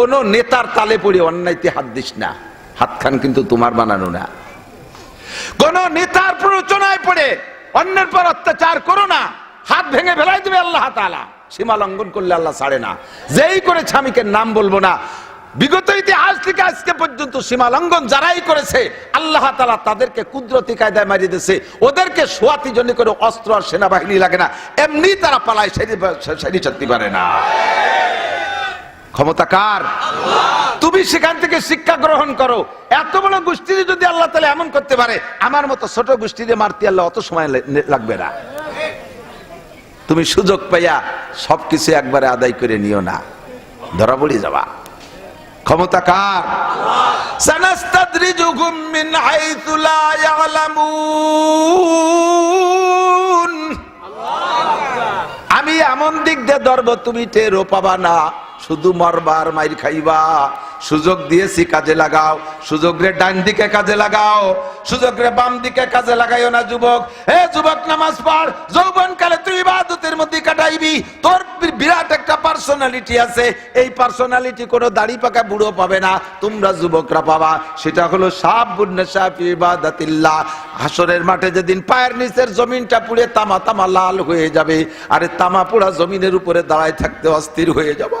কোন নেতার তালে পড়ে অন্যায়তে হাত দিস না। হাত খান কিন্তু তোমার বানানো না। কোন নেতার প্ররোচনায় পড়ে অন্যের পর অত্যাচার করো না। হাত ভেঙে ফেলাই দেবে আল্লাহ তাআলা। সীমা লঙ্ঘন করলে আল্লাহ ছাড়ে না। যেই করে স্বামীকে নাম বলব না। বিগত ইতিহাস থেকে আজকে পর্যন্ত সীমা লঙ্ঘন যারাই করেছে, আল্লাহ তালা তাদেরকে কুদরতি কায়দায় মারিয়ে দিয়েছে। ওদেরকে সোয়াতি জন্য করে অস্ত্র আর সেনাবাহিনী লাগে না। এমনি তারা পালায় সেরি সেরি চাতে পারে না। ক্ষমতা কার? তুমি সেখান থেকে শিক্ষা গ্রহণ করো। এত বড় গোষ্ঠীতে যদি আল্লাহ তাহলে এমন করতে পারে, আমার মতো ছোট গোষ্ঠীতে মারতে আল্লাহ অত সময় লাগবে না। তুমি সুযোগ পাইয়া সবকিছু একবারে আদায় করে নিও না। ধরা পড়ে যাবা। ক্ষমতা কার? সানাস্তাদ্রিজুহুম মিন ইয়ালামুন। আমি এমন দিক দিয়ে ধরব, তুমি টেরও পাবা না। শুধু মরবার মাইর খাইবা। সুযোগ দিয়েছি, কাজে লাগাও। সুযোগ রে ডান দিকে কাজে লাগাও। সুযোগ রে বাম দিকে কাজে লাগাইও না, যুবক। হে যুবক, নামাজ পড়। যৌবন কালে তুই ইবাদতের মধ্যে কাটাইবি। তোর বিরাট একটা পার্সোনালিটি আছে। এই পার্সোনালিটি কোনো দাড়ি পাকা বুড়ো পাবে না। তোমরা যুবকরা পাবা। সেটা হলো সাপ বুন্নে সাপ ইবাদাতিল্লাহ। হাসরের মাঠে যেদিন পায়ের নিচের জমিনটা পুড়ে তামা তামা লাল হয়ে যাবে। আরে তামা পোড়া জমিনের উপরে দাঁড়ায় থাকতে অস্থির হয়ে যাবা।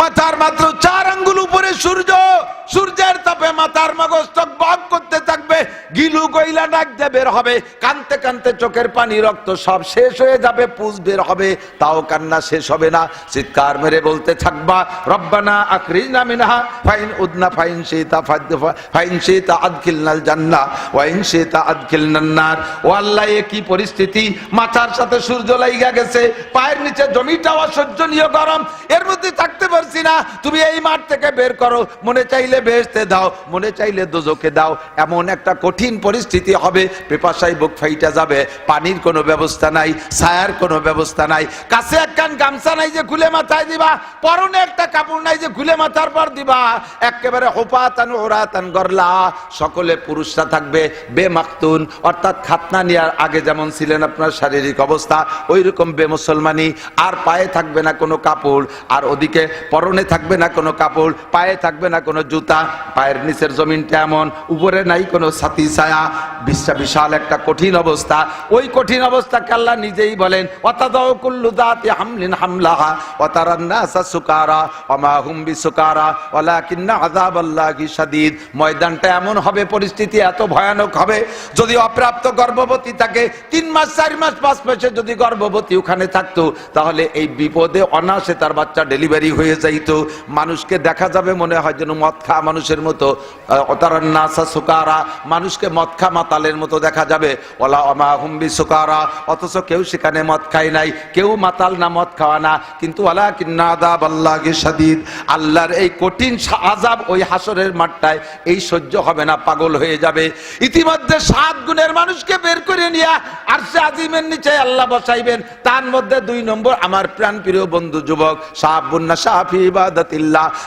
মাথার মাত্র চার আঙ্গুল উপরে সূর্য, সূর্যের তাপে মাথার মগজ বক করতে থাকবে, গিলু গইলা ডাক দিয়ে বের হবে, কানতে কানতে চোখের পানি, রক্ত সব শেষ হয়ে যাবে পুষ বের হবে, তাও কান্না শেষ হবে না, চিৎকার মেরে বলতে থাকবা, রব্বানা আখরিজনা মিনহা, ফাইন উদনা, ফাইন শীতা ফাইন শীতা আদখিলনাল জান্না, ওয়াইন শীতা আদখিলনান নার। ও আল্লাহ, এ কি পরিস্থিতি? মাথার সাথে সূর্য লাইগা গেছে, পায়ের নিচে জমিটাও অসহ্যনীয় গরম, এর মধ্যে থাকতে পারছি না। তুমি এই মাঠ থেকে বের করো। মনে চাইলে বেহেশতে দাও, মনে চাইলে দোজকে দাও। এমন একটা কঠিন পরিস্থিতি হবে পেপাসাই বুক ফাইটা যাবে। পানির কোনো ব্যবস্থা নাই, ছায়ার কোনো ব্যবস্থা নাই। কাছে একখান গামছা নাই যে খুলে মাথায় দিবা, পরনে একটা কাপড় নাই যে খুলে মাথার পর দিবা। একেবারে হোপাতান ওরাতান গরলা। সকলে পুরুষরা থাকবে বেমাকতুন অর্থাৎ খাতনা নেওয়ার আগে যেমন ছিলেন আপনার শারীরিক অবস্থা ওই রকম বেমুসলমানি। আর পায়ে থাকবে না কোনো কাপড়। আর ওদিকে পরনে থাকবে না কোনো কাপড়, পায়ে থাকবে না কোনো জুতা, পায়ের নিচের জমিনটা এমন, উপরে নাই কোনো ছাতি ছায়া, বিশ্বা বিশাল একটা কঠিন অবস্থা। ওই কঠিন অবস্থাকে আল্লাহ নিজেই বলেন কুল্লু সুকারা অমা হুম বিসুকারা, ওয়ালাকিন্না আযাবাল্লাহি শাদীদ। ময়দানটা এমন হবে, পরিস্থিতি এত ভয়ানক হবে, যদি অপ্রাপ্ত গর্ভবতী থাকে তিন মাস, চার মাস, পাঁচ মাসে যদি গর্ভবতী ওখানে থাকতো, তাহলে এই বিপদে অনাসে তার বাচ্চা ডেলিভারি হয়ে যাইতো। মানুষকে দেখা যাবে মনে হয় যেন মদ খা মানুষের মতো। অতারান্নাসা সুকারা, মানুষকে মদ খা মাতালের মতো দেখা যাবে। ওলা অমা হুম্বি সুকারা, অথচ কেউ সেখানে মদ খায় নাই। কেউ মাতাল না, মদ খাওয়া না। কিন্তু ওলা কিন্নাদাব আল্লাহ সাদিদ আল্লাহর এই কঠিন আজাব ওই হাসরের মাঠটায় এই সহ্য হবে না, পাগল হয়ে যাবে। ইতিমধ্যে সাত গুণের মানুষকে বের করে নিয়ে আর সে আজিমের নিচে আল্লাহ বসাইবেন। তার মধ্যে দুই নম্বর আমার প্রাণ প্রিয় বন্ধু যুবক সাহাবুন্না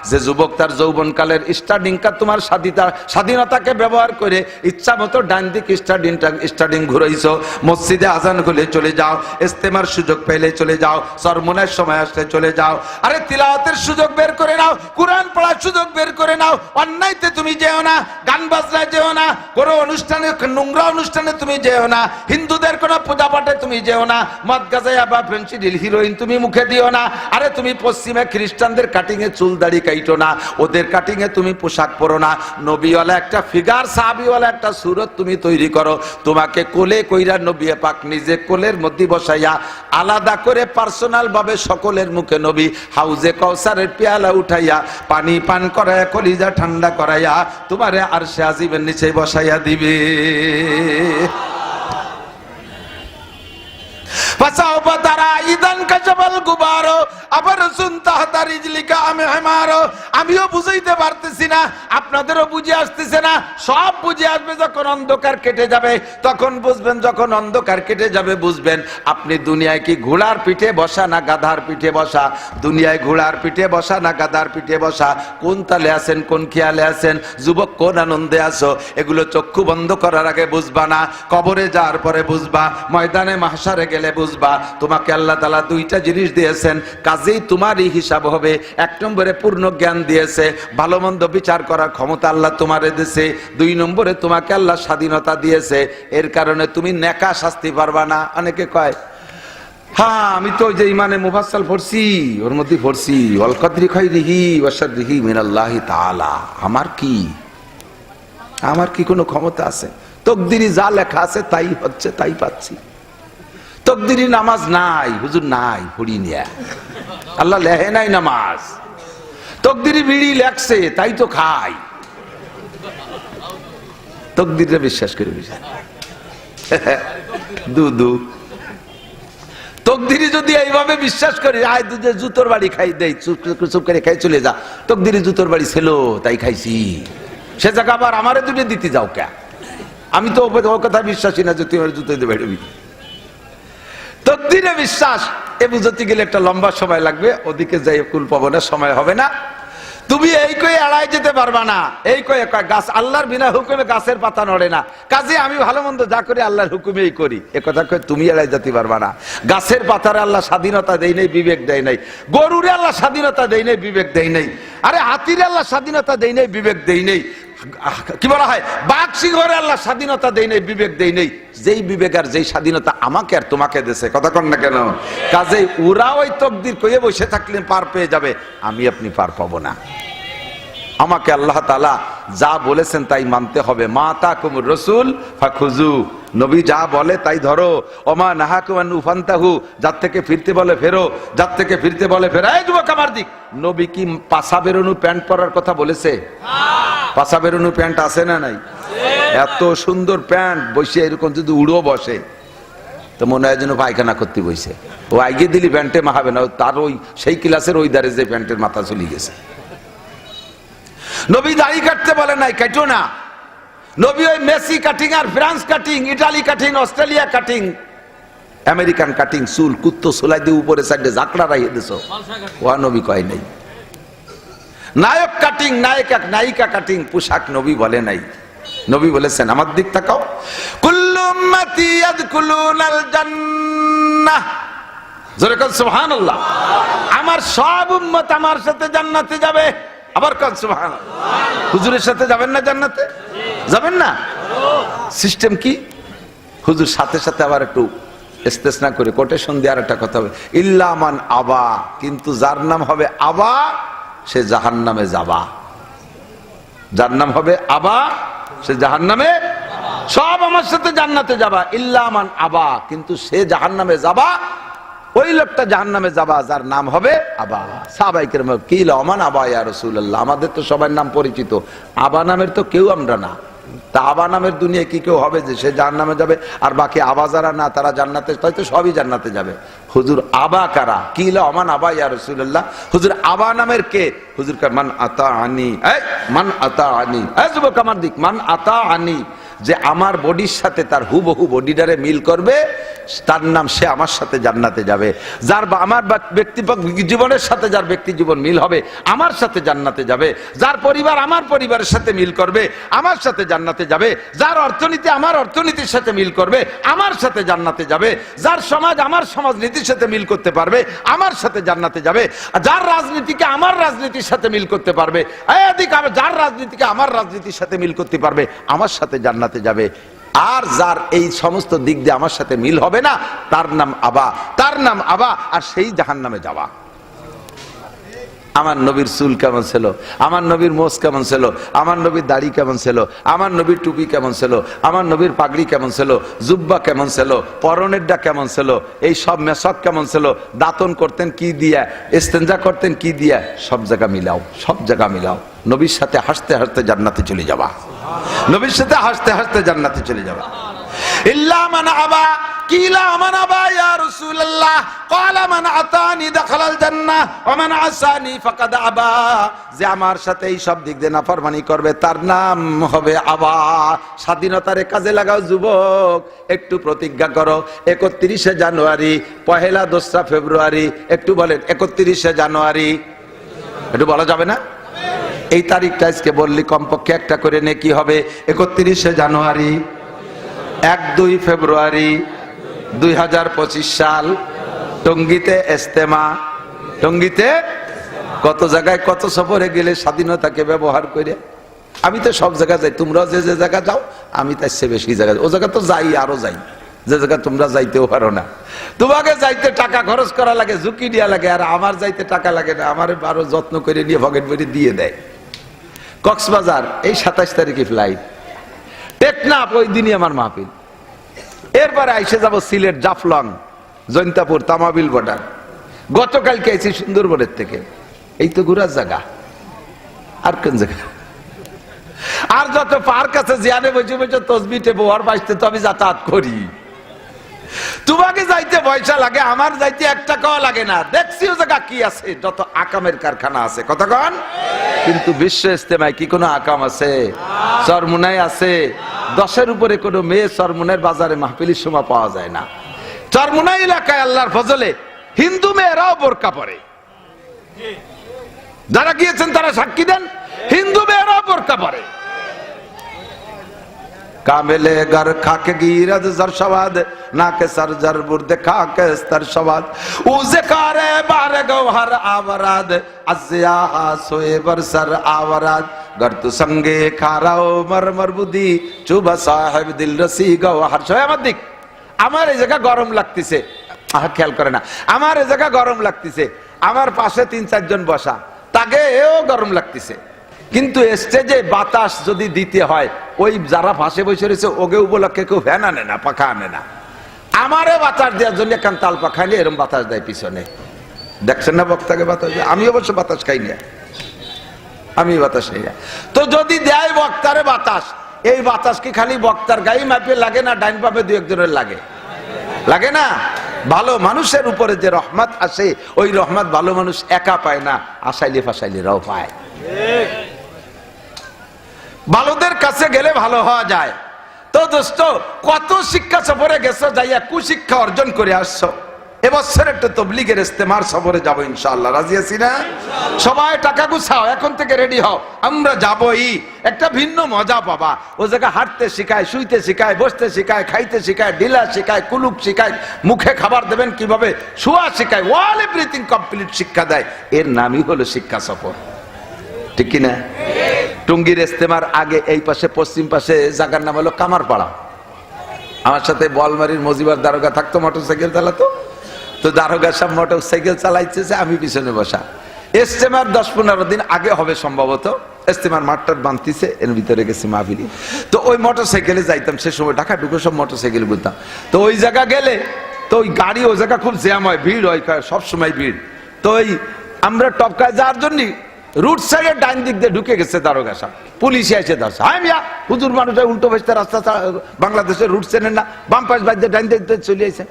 যে যুবক তার যৌবনকালের স্টার্ডিংটা তোমার স্বাধীনতা, স্বাধীনতাকে ব্যবহার করে ইচ্ছা মতো ডান দিক স্টার্ডিংটা স্টার্ডিং ঘুরাইছো। মসজিদে আজান খুলে চলে যাও, ইস্তেমার সুযোগ পেলে চলে যাও, সরমনের সময় আসলে চলে যাও। আরে তিলাওয়াতের সুযোগ বের করে নাও, কোরআন পড়ার সুযোগ বের করে নাও। অন্যায়তে তুমি যেও না, গান বাজনায় যেও না কোনো অনুষ্ঠানে, নোংরা অনুষ্ঠানে তুমি যেও না, হিন্দুদের কোনো পূজা পাঠে তুমি যেও না, মদ গাজাইয়া বা ফেন্সিডিল হিরোইন তুমি মুখে দিও না। আরে তুমি পশ্চিমে খ্রিস্টানদের কাটিংয়ে চুল দাড়ি কাইটো না, ওদের কাটিংয়ে তুমি পোশাক পরো না। নবীওয়ালা একটা ফিগার সাহাবিওয়ালা একটা সুরত তুমি তৈরি করো। তোমাকে কোলে কইরা নবী পাক নিজে কোলের মধ্যে বসাইয়া আলাদা করে পার্সোনাল ভাবে সকলের মুখে নবী হাউজে কৌসারের পেয়ালা উঠাইয়া, পানি পান করাইয়া, কলিজা ঠান্ডা করাইয়া, তোমারে আর সে আজিবের নিচে বসাইয়া দিবে। ফাসাও তারা ঈদ আমিও বুঝাইতে পারতেছি না, আপনাদেরও বুঝে আসতেছে না, সব বুঝে আসবে যখন অন্ধকার কেটে যাবে, তখন বুঝবেন, যখন অন্ধকার কেটে যাবে, বুঝবেন, আপনি দুনিয়ায় কি ঘোড়ার পিঠে বসা না গাধার পিঠে বসা? দুনিয়ায় ঘোড়ার পিঠে বসা না গাধার পিঠে বসা? কোন তালে আছেন, কোন খেয়ালে আছেন? যুবক কোন আনন্দে আছো? এগুলো চক্ষু বন্ধ করার আগে বুঝবা না, কবরে যাওয়ার পরে বুঝবা, ময়দানে মাহসারে গেলে বুঝবা। তোমাকে আল্লাহ তালা দুইটা জিনিস দিয়েছেন, কাজেই তোমারই হিসাব হবে এক নম্বরে পূর্ণ জ্ঞান দিয়েছে, ভালো মন্দ বিচার করার ক্ষমতা আল্লাহ তোমারে দিয়েছে দুই নম্বরে তোমাকে আল্লাহ স্বাধীনতা দিয়েছে, এর কারণে তুমি নেকা শাস্তি পারবা না। অনেকে কয় হ্যাঁ আমি তো যে ইমানে মুফাসাল পড়ছি, ওর মধ্যে পড়ছি অলকদ্রি খাই দিহি ওয়াসাদ দিহি মিনাল্লাহি তালা আমার কি? আমার কি কোনো ক্ষমতা আছে? তকদিরি যা লেখা আছে তাই হচ্ছে, তাই পাচ্ছি। তকদিরি নামাজ নাই, হুজুর নাই, পড়ি নিয়া। আল্লাহ লেহে নাই নামাজ। তকদিরি বিড়ি লেখছে, তাই তো খাই। তকদিরে বিশ্বাস করে বিশ্বাস দু দু। তকদিরি যদি এইভাবে বিশ্বাস করি, আয় দুধে জুতোর বাড়ি খাই, দেই, চুপ করে খাই, চলে যা। তকদিরি জুতোর বাড়ি ছিল, তাই খাইছি। সে জায়গা আবার আমারে দুটো দিতে যাও কে? আমি তো ওর কথা বিশ্বাসী না যে তুই জুতো দেবে তকদিরে বিশ্বাস। এ বুঝতে গেলে একটা লম্বা সময় লাগবে, ওদিকে যাই কুল পাবো না সময় হবে না। তুমি এই কয়ে এড়াই যেতে পারবা না। এই কয়, গাছ আল্লাহর বিনা হুকুমে গাছের পাতা নড়ে না। কাজে আমি ভালো মন্দ যা করি আল্লাহর হুকুমেই করি। এ কথা কয়ে, তুমি এড়াই যেতে পারবা না। গাছের পাতারে আল্লাহ স্বাধীনতা দেয় নাই, বিবেক দেয় নাই। গরুরে আল্লাহ স্বাধীনতা দেয় নাই, বিবেক দেয় নাই। আরে হাতিরে আল্লাহ স্বাধীনতা দেয় নাই, বিবেক দেয় নাই। কি বলা হয়? বাঘ সিংহরে আল্লাহ স্বাধীনতা দেই নেই, বিবেক দেই নেই। যেই বিবেক আর যেই স্বাধীনতা আমাকে আর তোমাকে দেশে কথা কন না কেন? কাজেই ওরা ওই তকদির কয়ে বসে থাকলে পার পেয়ে যাবে, আমি আপনি পার পাবো না। আমাকে আল্লাহ তালা যা বলেছেন তাই মানতে হবে। মা তা কুমুর রসুল ফাখুজু নবী যা বলে তাই ধরো। ওমা নাহাকুয়ান উফান্তাহু। যার থেকে ফিরতে বলে ফেরো। যার থেকে ফিরতে বলে ফেরো। এই যুবক আমার দিক। নবী কি পাশা বেরোনু প্যান্ট পরার কথা বলেছে? পাশা বেরোনু প্যান্ট আছে না নাই? এত সুন্দর প্যান্ট বসে এরকম যদি উড়ো বসে তো মনে হয় যেন পায়খানা করতে বসে। ও আগে দিলি প্যান্টে মাহাবে না। তার ওই সেই ক্লাসের ওই দারে যে প্যান্টের মাথা চলে গেছে। নবী দাড়ি কাটতে বলে নাই, কাটো না। নবী ওই মেসি কাটিং আর France cutting Italy cutting Australia cutting American cutting চুল কুত্তো সোলাই দিয়ে উপরে, সাইডে ঝাঁকড়া রাইয়ে দিছ। ওয়া নবী কয় নাই। নায়ক কাটিং নায়িকা নায়িকা কাটিং পোশাক নবী বলে নাই। নবী বলেছেন, আমার দিক তাকাও। কুল্লু উম্মতি ইয়াদখুলুনাল জান্নাহ জোরে কোন, সুবহানাল্লাহ। আমার সব উম্মত আমার সাথে জান্নাতে যাবে। আবার কোন, সুবহানাল্লাহ। হুজুরের সাথে যাবেন না জান্নাতে? যাবেন না? সিস্টেম কি? হুজুর সাথে সাথে আবার একটু ইস্তেসনা করে কোটেশন দেওয়ার একটা কথা হবে ইল্লামান আবা, কিন্তু যার নাম হবে আবা, সে জাহান নামে যাবা। যার নাম হবে আবা, সে জাহান নামে সব আমার সাথে জান্নাতে যাবা। ইল্লামান আবা, কিন্তু সে জাহান নামে যাবা ওই লোকটা জাহান নামে যাবা, যার নাম হবে আবা। সাবাইকের কি অমান আবা ইয়া রসুল্লাহ আমাদের তো সবার নাম পরিচিত। আবা নামের তো কেউ আমরা না। তা আবা নামের দুনিয়া কি কেউ হবে যে সে জাহান নামে যাবে? আর বাকি আবা যারা না, তারা জান্নাতে তাই তো সবই জান্নাতে যাবে। হুজুর আবা কারা? কি অমান আবা ইয়া রসুল্লাহ হুজুর আবা নামের কে? হুজুর মান আতা আনি মান আতা আনি যুবক আমার দিক, মান আতা আনি যে আমার বডির সাথে তার হুবহু বডিটারে মিল করবে, তার নাম সে আমার সাথে জান্নাতে যাবে। যার আমার ব্যক্তি জীবনের সাথে যার ব্যক্তি জীবন মিল হবে, আমার সাথে জান্নাতে যাবে। যার পরিবার আমার পরিবারের সাথে মিল করবে, আমার সাথে জান্নাতে যাবে। যার অর্থনীতি আমার অর্থনীতির সাথে মিল করবে, আমার সাথে জান্নাতে যাবে। যার সমাজ আমার সমাজ নীতির সাথে মিল করতে পারবে, আমার সাথে জান্নাতে যাবে। যার রাজনীতিকে আমার রাজনীতির সাথে মিল করতে পারবে যার রাজনীতিকে আমার রাজনীতির সাথে মিল করতে পারবে, আমার সাথে জান্নাতে যাবে। আর যার এই সমস্ত দিক দিয়ে আমার সাথে মিল হবে না, তার নাম আবা, তার নাম আবা, আর সেই জাহান নামে যাওয়া। আমার নবীর চুল কেমন ছিল? আমার নবীর মোষ কেমন ছিল? আমার নবীর দাড়ি কেমন ছিল? আমার নবীর টুপি কেমন ছিল? আমার নবীর পাগড়ি কেমন ছিল? জুব্বা কেমন ছিল? পরনেরটা কেমন ছিল? এই সব মেশক কেমন ছিল? দাতন করতেন কি দিয়া? ইস্তেঞ্জা করতেন কি দিয়া? সব জায়গা মিলাও, সব জায়গা মিলাও। নবীর সাথে হাসতে হাসতে জান্নাতে চলে যাবা। নবীর সাথে হাসতে হাসতে জান্নাতে চলে যাবা। ইল্লা মান আবা কিলা মান আবা ইয়া রাসূলুল্লাহ, ক্বালা মান আতানি দাখালাল জান্নাহ, ওয়া মান আসানি ফাকাদ আবা। যে আমার সাথে এই সব দিক দিয়ে নাফরমানি করবে, তার নাম হবে আবা। স্বাধীনতারে কাজে লাগাও যুবক, একটু প্রতিজ্ঞা করো। একত্রিশে জানুয়ারি, পহেলা দোসরা ফেব্রুয়ারি, একটু বলেন, একত্রিশে জানুয়ারি। একটু বলা যাবে না? এই তারিখটা আজকে বললি কমপক্ষে একটা করে নে, কি হবে? একত্রিশে জানুয়ারি, এক দুই ফেব্রুয়ারি দুই হাজার পঁচিশ সাল টঙ্গিতে এস্তেমা টঙ্গিতে কত জায়গায় কত সফরে গেলে স্বাধীনতাকে ব্যবহার করে? আমি তো সব জায়গায় যাই। তোমরাও যে যে জায়গা যাও, আমি তার চেয়ে বেশি জায়গা ও জায়গা তো যাই, আরও যাই। যে জায়গা তোমরা যাইতেও পারো না। তোমাকে যাইতে টাকা খরচ করা লাগে, ঝুঁকি দেওয়া লাগে, আর আমার যাইতে টাকা লাগে না। আমার আরও যত্ন করে নিয়ে ভগেট ভরে দিয়ে দেয়। কক্সবাজার, এই সাতাশ তারিখে ফ্লাইট টেকনাফ, ওই দিনই আমার মাহফিল। এরপরে আইসে যাব সিলেট জাফলং, জৈন্তাপুর, তামাবিল বর্ডার। গতকালকে এসেছি সুন্দরবনের থেকে। এই তো ঘুরার জায়গা। আর কোন জায়গা? আর যত পার্ক আছে জিয়ানে বসে বসে তসবিটে বোয়ার বাঁচতে তো আমি যাতায়াত করি। তোমাকে যাইতে পয়সা লাগে, আমার যাইতে এক টাকাও লাগে না। দেখছি ও জায়গা কি আছে, যত আকামের কারখানা আছে। কতক্ষণ কিন্তু বিশ্ব ইস্তেমায় কি কোনো আকাম আছে? চরমুনায় আছে? দশের উপরে কোনো মেয়ে চরমুনের বাজারে মাহফিলির সময় পাওয়া যায় না। চরমুনাই এলাকায় আল্লাহর ফজলে হিন্দু মেয়েরাও বোরকা পরে। যারা গিয়েছেন তারা সাক্ষী দেন, হিন্দু মেয়েরাও বোরকা পরে। কামেলে গর খাকে গিরদ জর সবাদ, নাকে সর জর বুর্দে খাকে স্তর সবাদ। উজে কারে বারে গৌহর আবরাদ আজিয়া সোয়ে বরসর আবরাদ গর তু সঙ্গে খারাও মর মর বুদি চুবা সাহেব দিল রসি সোয়ে আমার দিক। আমার এই জায়গা গরম লাগতেছে। আহ, খেয়াল করে না। আমার এই জায়গা গরম লাগতেছে। আমার পাশে তিন চারজন বসা। তাকে এও গরম লাগতেছে। কিন্তু স্টেজে বাতাস যদি দিতে হয়, ওই যারা ফাঁসে বসে রয়েছে, ওকে উপলক্ষে কেউ ফ্যান আনে না, পাখা আনে না। আমারে বাতাস দেওয়ার জন্য একখান তাল পাখা নিয়ে এরকম বাতাস দেয় পিছনে। দেখছেন না বক্তাকে বাতাস? আমি অবশ্য বাতাস খাই না। আমি বাতাস খাই না। তো যদি দেয় বক্তারে বাতাস, এই বাতাস কি খালি বক্তার গায়ে মাপে লাগে না, ডাইন পাপে দু একজনের লাগে? লাগে না? ভালো মানুষের উপরে যে রহমত আসে, ওই রহমত ভালো মানুষ একা পায় না আসাইলে ফাসাইলেরাও পায়। ভালোদের কাছে গেলে ভালো হওয়া যায়। তো দোস্ত, কত শিক্ষা সফরে গেছো যাইয়া কুশিক্ষা অর্জন করে আসছো? এবছর একটা তবলিগের ইস্তেমার সফরে যাব ইনশাআল্লাহ। রাজি আছি না? সবাই টাকা গুছাও, এখন থেকে রেডি হও। আমরা যাবই। একটা ভিন্ন মজা পাবা। ও জায়গা হাঁটতে শিখায়, শুইতে শিখায়, বসতে শিখায়, খাইতে শিখায় ডিলা শিখায় কুলুক শিখায়, মুখে খাবার দেবেন কীভাবে? শোয়া শিখায় ওয়াল এভরিথিং কমপ্লিট শিক্ষা দেয়। এর নামই হলো শিক্ষা সফর। ঠিক কিনা? টুঙ্গির ইস্তেমার আগে এই পাশে, পশ্চিম পাশে জায়গার নাম হলো কামারপাড়া। আমার সাথে বলমারির মজিবার দারোগা থাকতো মোটর সাইকেল চালাতো। তো দারোগা সব মোটর সাইকেল চালাইছে আমি পিছনে বসা। ইস্তেমার দশ পনেরো দিন আগে হবে সম্ভবত। ইস্তেমার মাঠটার বানতিছে এর ভিতরে গেছি মাহফিলি। তো ওই মোটর সাইকেলে যাইতাম, সে সময় ঢাকা ঢুকে সব মোটর সাইকেল ঘুরতাম। তো ওই জায়গা গেলে, তো ওই গাড়ি ওই জায়গা খুব জ্যাম হয়, ভিড় হয় সব সময় ভিড়। তো ওই আমরা টপকায় যাওয়ার জন্য রুট সাইডে ডাইন দিক দিয়ে ঢুকে গেছে দারোগা সাহেব। পুলিশে এসে ধরছে হাই মিয়া, হুজুর মানুষ উল্টো বেসতে রাস্তা বাংলাদেশের রুট চেনেন না, বাম পাশ বাদ দিয়ে ডাইন দিক দিয়ে চলে আসে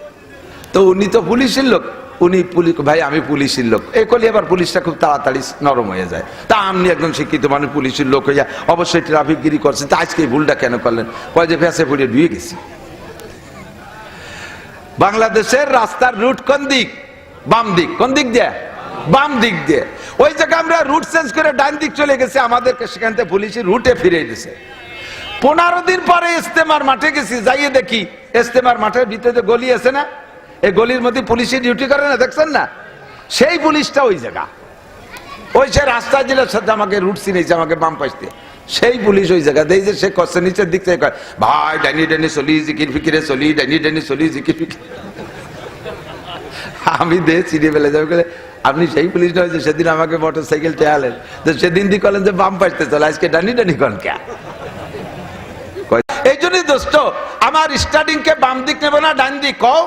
তো উনি তো পুলিশের লোক। উনি পুলিশ ভাই, আমি পুলিশের লোক। এই করলে এবার পুলিশটা খুব তাড়াতাড়ি নরম হয়ে যায়। তা আপনি একজন শিক্ষিত মানুষ, পুলিশের লোক হইয়া অবশ্যই ট্রাফিক গিরি করছেন তা আজকে ভুলটা কেন করলেন? কয় যে ফেসে পড়ে ডুয়ে গেছি। বাংলাদেশের রাস্তার রুট কোন দিক? বাম দিক। কোন দিক দিয়ে? বাম দিক দিয়ে। ওই জায়গায় আমরা রুট চেঞ্জ করে ডান দিক চলে গেছে। আমাদেরকে সেখান থেকে পুলিশের রুটে ফিরে দিছে। পনেরো দিন পরে ইস্তেমার মাঠে গেছি। যাইয়ে দেখি, ইস্তেমার মাঠের ভিতরে গলি আছে না এই গলির মধ্যে পুলিশের ডিউটি করে না দেখছেন না? সেই পুলিশটা ওই জায়গা। ওই সে রাস্তা জেলার সাথে আমাকে রুট চিনেছে আমাকে বাম পাশ দিয়ে। সেই পুলিশ ওই জায়গা দেই যে সে কষ্ট নিচের দিক থেকে ভাই ডাইনি ডাইনি চলি জিকির ফিকিরে চলি ডাইনি ডাইনি চলি জিকির ফিকির আমি দে চিনে ফেলে যাবে বলে, আপনি সেই পুলিশ নয় যে সেদিন আমাকে মোটর সাইকেল চেয়ালেন তো সেদিন দিয়ে কলেন যে বাম পাশতে চলে আজকে ডানি ডানি কন কে? এই জন্যই দোস্ত আমার স্টার্টিং কে বাম দিক নেব না ডান দিক কও।